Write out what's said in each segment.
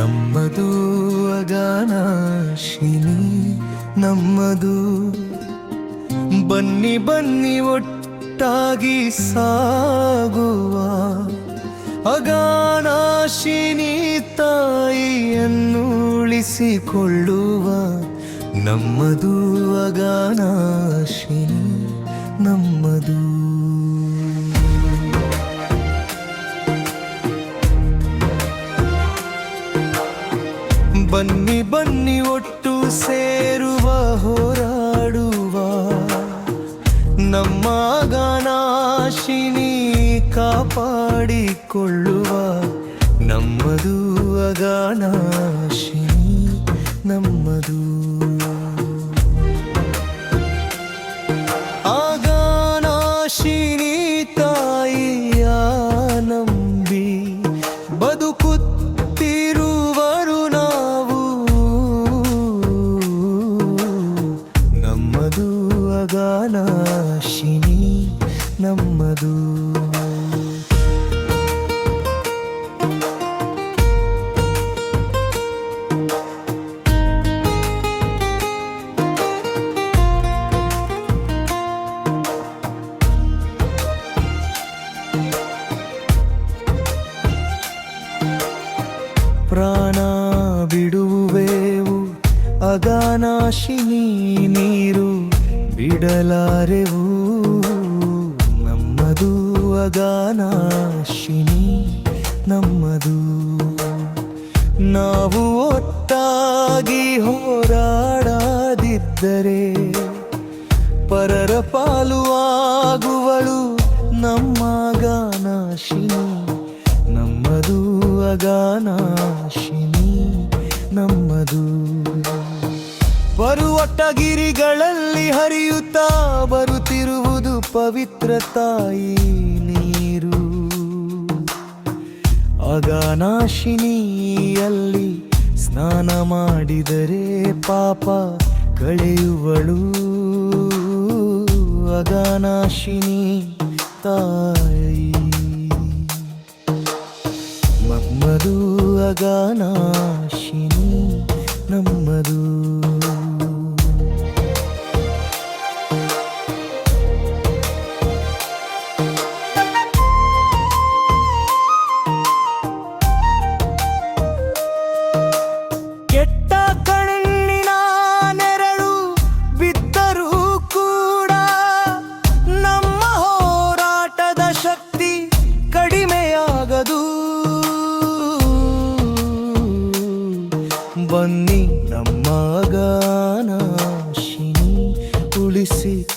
ನಮ್ಮದು ಅಗಾನಾಶಿನಿ ನಮ್ಮದು. ಬನ್ನಿ ಬನ್ನಿ ಒಟ್ಟಾಗಿ ಸಾಗುವ ಅಗಾನಾಶಿನಿ ತಾಯಿಯನ್ನು ಉಳಿಸಿಕೊಳ್ಳುವ ನಮ್ಮದು ಅಗಾನಾಶಿನಿ ನಮ್ಮದು. ಬನ್ನಿ ಬನ್ನಿ ಒಟ್ಟು ಸೇರುವ ಹೋರಾಡುವ. ನಮ್ಮ ಗಾನಾಶಿನಿ ಕಾಪಾಡಿಕೊಳ್ಳುವ. ನಮ್ಮದು ಅಗಾನಾಶಿನಿ ನಮ್ಮದು ನಮ್ಮದು ಪ್ರಾಣ ಬಿಡುವೆವು ಅಗಾನಾಶಿನಿ ನೀರು ಬಿಡಲಾರೆವು ನಮ್ಮದು ಅಗಾನಾಶಿನಿ, ನಮ್ಮದು. ನಾವು ಒಟ್ಟಾಗಿ ಹೋರಾಡದಿದ್ದರೆ ಪರರ ಪಾಲು ಆಗುವಳು ನಮ್ಮ ಗಾನಾಶಿನಿ ನಮ್ಮದು ಅಗಾನಾಶಿನಿ, ನಮ್ಮದು. ಬರುವಟ್ಟಗಿರಿಗಳಲ್ಲಿ ಹರಿಯುತ್ತಾ ಬರುತ್ತಿರುವುದು ಪವಿತ್ರ ತಾಯಿ ನೀರು. ಅಗಾನಾಶಿನಿಯಲ್ಲಿ ಸ್ನಾನ ಮಾಡಿದರೆ ಪಾಪ ಕಳೆಯುವಳು. ಅಗಾನಾಶಿನಿ ತಾಯಿ. ನಮ್ಮದು ಅಗಾನಾಶಿನಿ ನಮ್ಮದು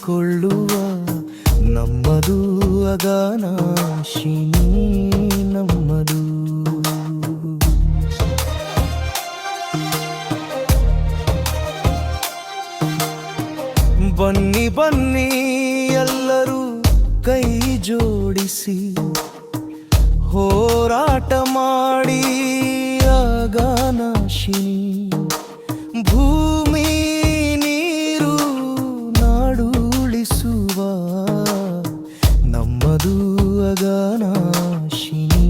ಉಳಿಸಿಕೊಳ್ಳುವ ನಮ್ಮದು ಅಗಾನಾಶಿನಿ ನಮ್ಮದು. ಬನ್ನಿ ಬನ್ನಿ ಎಲ್ಲರೂ ಕೈ ಜೋಡಿಸಿ. ಹೋರಾಟ ಮಾಡಿ ಅಗಾನಾಶಿನಿ ಭೂಮಿ ನಮ್ಮದು ಅಗಾನಾಶಿನಿ